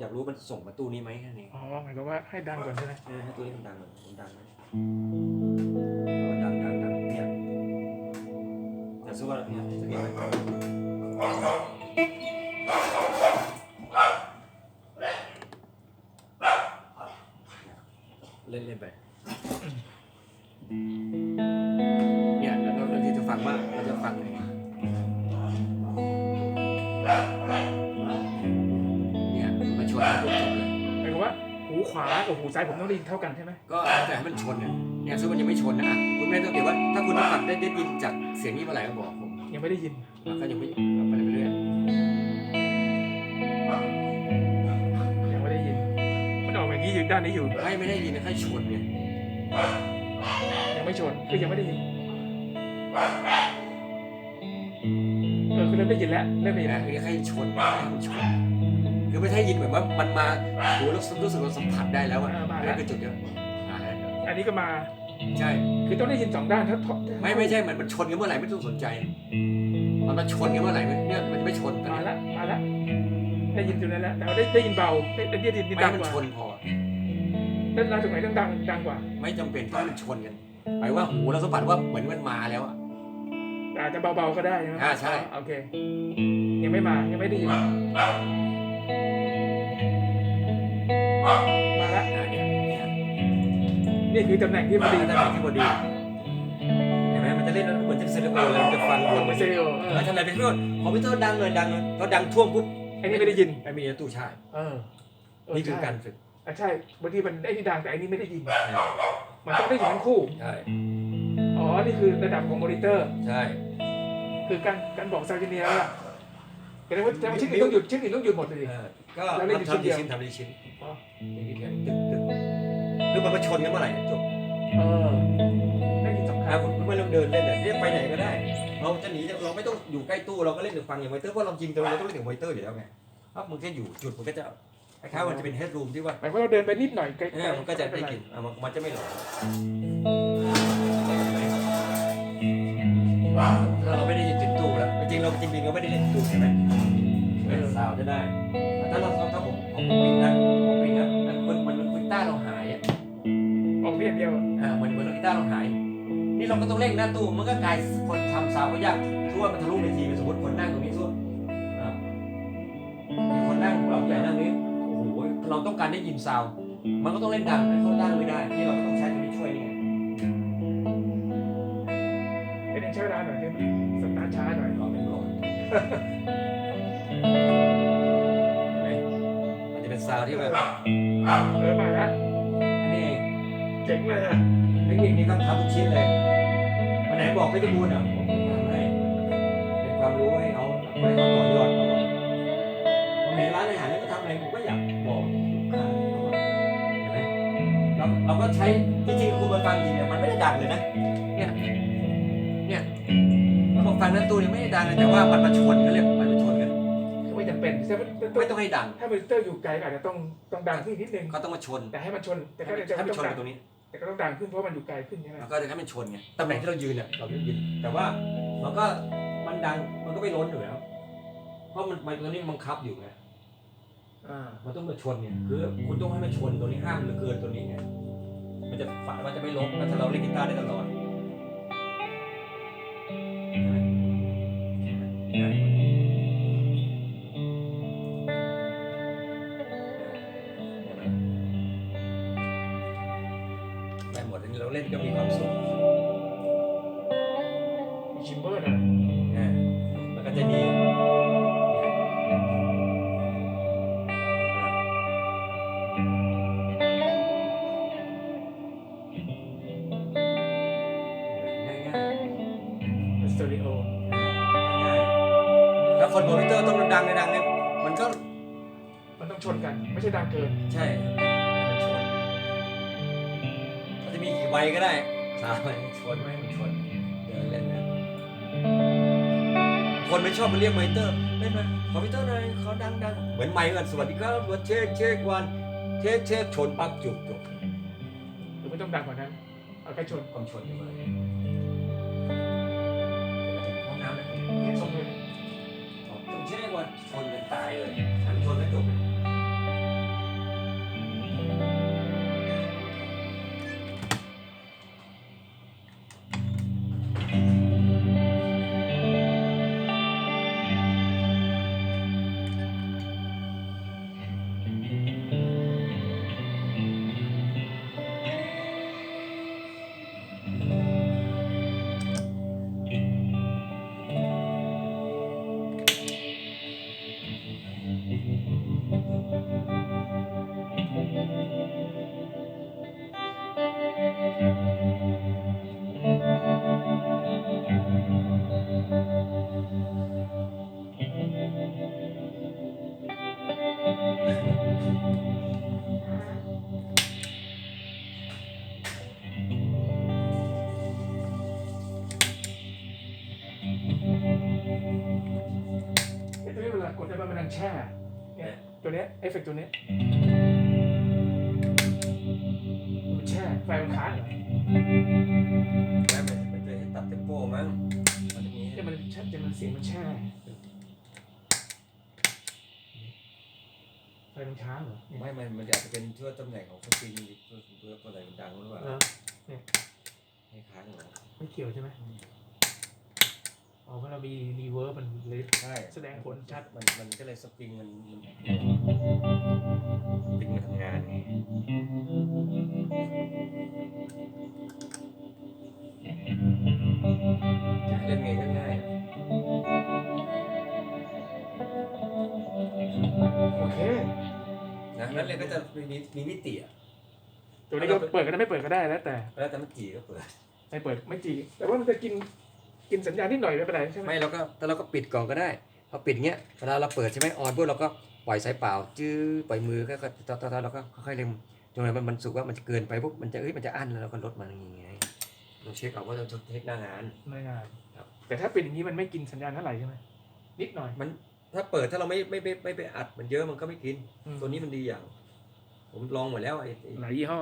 อยากรู้มันส่งมาตู้นี้ไหมแค่นี้อ๋อหมายความว่าให้ดังก่อนใช่ไหมเออให้ตู้นี้มันดังหน่อยมันดังไหมเออดังดังดังเนี่ยแต่สู้ว่าเนี่ยสังเกตไหมเล่นเล่นไปเนี่ยแล้วเราเราจะฟังว่าเราจะฟังยังไง หูขวากับหูซ้ายผมต้องได้ยินเท่ากันใช่ไหมก็แต่ให้มันชนเนี่ยเนี่ยซึ่งมันยังไม่ชนนะอะคุณแม่ต้องเก็บว่าถ้าคุณสัมผัสได้ได้ยินจากเสียงนี้เมื่อไหร่ก็บอกผมยังไม่ได้ยินอะก็ยังไม่เอาไปเรื่อยยังไม่ได้ยินมันออกอย่างนี้อยู่ด้านนี้อยู่ๆไม่ไม่ได้ยินนะแค่ชนเนี่ยยังไม่ชนคือยังไม่ได้ยินเออคือเริ่มได้ยินแล้วเริ่มได้ยินนะแล้วคือแค่ชนนะให้มันชน คือไม่ใช่ยินแบบว่ามันมาหูแล้วรู้สึกเราสัมผัสได้แล้วอะนั่นคือจุดเดียวอ่าอันนี้ก็มา ใช่ คือต้องได้ยินสองด้านถ้าถ้าไม่ไม่ใช่มันมันชนกันเมื่อไหร่ไม่ต้องสนใจ มันมาชนกันเมื่อไหร่เนี่ยมันจะไม่ชนตอนมานี้ละมาละได้ยินอยู่แล้วแหละแต่ว่าได้ได้ยินเบาได้ได้ยินไม่ดังมันกว่าชนพอ ด้านล่างตรงไหนต้องดังดังกว่าไม่จำเป็นต้องให้มันชนกันหมายว่าหูเราสัมผัสว่าเหมือนมันมาแล้วอะ แต่อาจจะเบาๆก็ได้ใช่ไหมอ่าใช่ โอเค ยังไม่มายังไม่ได้ยิน มาละอ่าเนี่ยเนี่ยนี่คือตำแหน่งที่พอดีตำแหน่งที่พอดีเห็นไหมมันจะเล่นแล้วเหมือนจะเซเลโอเลยมันจะฟังขวองงเมสเซโอเอเอออทำอะไรไปเพื่อนคอมพิวเตอร์ดังเลยดังเลยพอดังท่วมปุ๊บไอ้นี่ไม่ได้ยินไม่มีในตู้ใช่เออเนี่คือใช่การฝึกอะใช่บางทีมันไอ้นี่ดังแต่ไอ้นี่ไม่ได้ยิน มันต้องได้ยินทั้งคู่ ใช่อ๋อ นี่คือระดับของมอนิเตอร์ ใช่ คือการการบอกซาร์เจเนียแล้วล่ะ แสดงว่าแสดงว่าชิ้นอื่นต้องหยุดชิ้นอื่นต้องหยุดหมดเลยเออก็แล้วเล่นอยู่ชิ้นทำเดีดียว ชิ้นทำดีชิ้นอ๋ออย่างนี้แค่ตึกตึกคือมันมาชนกันเมื่อไหร่จบเออได้ยินสองคอะรั้งคุณไม่ต้องเดินเล่นเลยเรียกไปไหนก็ได้ เราจะหนีเราไม่ต้องอยู่ใกล้ตู้เราก็เล่นหรือฟังอย่างมอนิเตอร์เพราะเราจริงตัวเราต้องเล่นถึงมอนิเตอร์อยู่แล้วไงถ้ามึงแค่อยู่จุดมันก็จะคล้ายๆมันจะเป็นเฮดรูมที่ว่า หมายความว่าเราเดินไปนิดหน่อยไกลเออมันก็จะได้กลิ่นอะมันมันจะไม่หลอน ริงๆเราจริงๆเราไม่ได้เล่นตู้ใช่ไหมเออสาวจะได้แต่ถ้าเราถ้าผมผมปิดนะผมปิดนะมันมันมันกีตาร์เราหายอะออกเพียงเดียวอ่าเหมือนเหมือนกีตาร์เราหาย นี่เราก็ต้องเร่งหน้าตู้มันก็กลายคนทำสาวก็ยากทั่วมันทะลุในทีสมมติคนนั่งตรงนี้ทั่วอ่ามีคนนั่งเราใหญ่นั่งนี้โอ้โหเราต้องการได้ยินซาวด์มันก็ต้องเล่นดังให้เขาดังไม่ได้ที่เราก็ต้องใช้ตัวนี้ช่วยนี่ไง มมันจะเป็นซาวด์ที่แบบเออมาละนนี้เจ๋งเลยอะเทคนิคนี้ต้องทำทุกชิ้นเลยวันไหนบอกไม่ได้บูนอะผมทำให้เป็นความรู้ให้เขาให้เขาต่อยอดเขาวันไหนร้านอาหารแล้วก็ทำอะไรผมก็อยากบอกลูกค้าเห็นไหมเราเราก็ใช้จริงๆคุณมาฟังจริงเนี่ยมันไม่ได้ดังเลยนะเนี่ย ฟังนั้นตู้เนี่ยไม่ได้ดังเลยแต่ว่ามันมาชนกันเรียกมันมาชนกันคือไม่จำเป็นใช่ไหมไม่ต้องให้ดัง ถ้ามอนิเตอร์อยู่ไกลก็อาจจะต้องต้องดังขึ้นนิดนึงเขาต้องมาชน แต่ให้มันชนแต่ก็ให้จะมันต้องชนดักังนตรงนี้ แต่ก็ต้องดังขึ้นเพราะมันอยู่ไกลขึ้นใช่ไหมแล้วก็จะให้มันชนไงตำแหน่งที่เรายืนเนี่ยเรายืนแต่ว่ามันก็มันดังมันก็ไม่ล้นอยู่แล้วเพราะมันมันตัวนี้มันบังคับอยู่ไงอ่ามันต้องมาชนไงคือคุณต้องให้มันชนตัวนี้ห้ามเหลือเกินตัวนี้ไงมันจะฝันมันจะไม่ล้มแล้วถ้าเราเล่นกีตาร์ได้ตลอดได้ ตูดิโอๆง่ายๆแล้วคนคอมพิวเตอร์ต้องดังๆดังๆเนี่ยมันก็มันต้องชนกัน ไม่ใช่ดังเกิน ใช่มันชนมันจะมีกี่ใบก็ได้สามใบชนไม่ให้มันชนเดินเล่นนะคนไม่ชอบมาเรียกมอนิเตอร์เล่นมาคอมพิวเตอร์หน่อยเขาดังๆเหมือนไมค์กันสวัสดีครับวันเช็คเช็ควันเช็คเช็คชนปั๊บจุกจบหรือไม่ต้องดังกว่านั้นเอาแค่ชนความชนกันมาห้ องน้ำนะส่งเลยต้องเช็คว่าชนกันตายเลยหันชนแล้วจบเลย อฟเฟกต์ตัวนี้มันแช่ไฟมันค้างเหรอไม่ไม่ไม่เคยให้ตัดเทมโปมั้งมันจะมีเนี่ยมันแช่แต่มันเสียงมันแช่ไฟมันค้างเหรอไม่ไม่มันอาจจะเป็นช่วตำแหน่งของสปริงตัวตัวตัวอะไรมันดังหรือเปล่าเหรอให้ค้างเหรอไม่เกี่ยวใช่ไหม อ๋อเพราะเรามีรีเวิร์บมันเลยใช่แสดงผลชัดมันมันก็เลยสปริงมันมันสปริงมันทำงานไงเล่นไงก็ง่ายอะโอเคนะนั่นเลยก็จะมีมีมิติอะตัวนี้ก็เปิดก็ได้ไม่เปิดก็ได้แล้วแต่ แล้วแต่มันจีก็เปิดไม่เปิดไม่จีแต่ว่ามันจะกิน กินสัญญาณนิดหน่อยไม่เป็นไรใช่ไหมไม่เราก็แต่เราก็ปิดก่อนก็ได้พอปิดเงี้ยเวลาเราเปิดใช่ไหมออนปุ๊บเราก็ปล่อยสายเปล่าจื้อปล่อยมือก็ก็ตอนตอนเราก็ค่อยๆเล็มจนมันมันสุกว่ามันจะเกินไปปุ๊บมันจะเอ้ยมันจะอั้นแล้วเราก็ลดมันอย่างเงี้ยเราเช็คเอาว่าเราจะเทคหน้างาน ไม่งานครับ แต่ถ้าเป็นอย่างนี้มันไม่กินสัญญาณเท่าไหร่ใช่ไหมนิดหน่อย มันถ้าเปิดถ้าเราไม่ไม่ไม่ไม่ไปอัดมันเยอะมันก็ไม่กิน อืม ตัวนี้มันดีอย่าง ผมลองหมดแล้วไอ้ไอ้หลายยี่ห้อ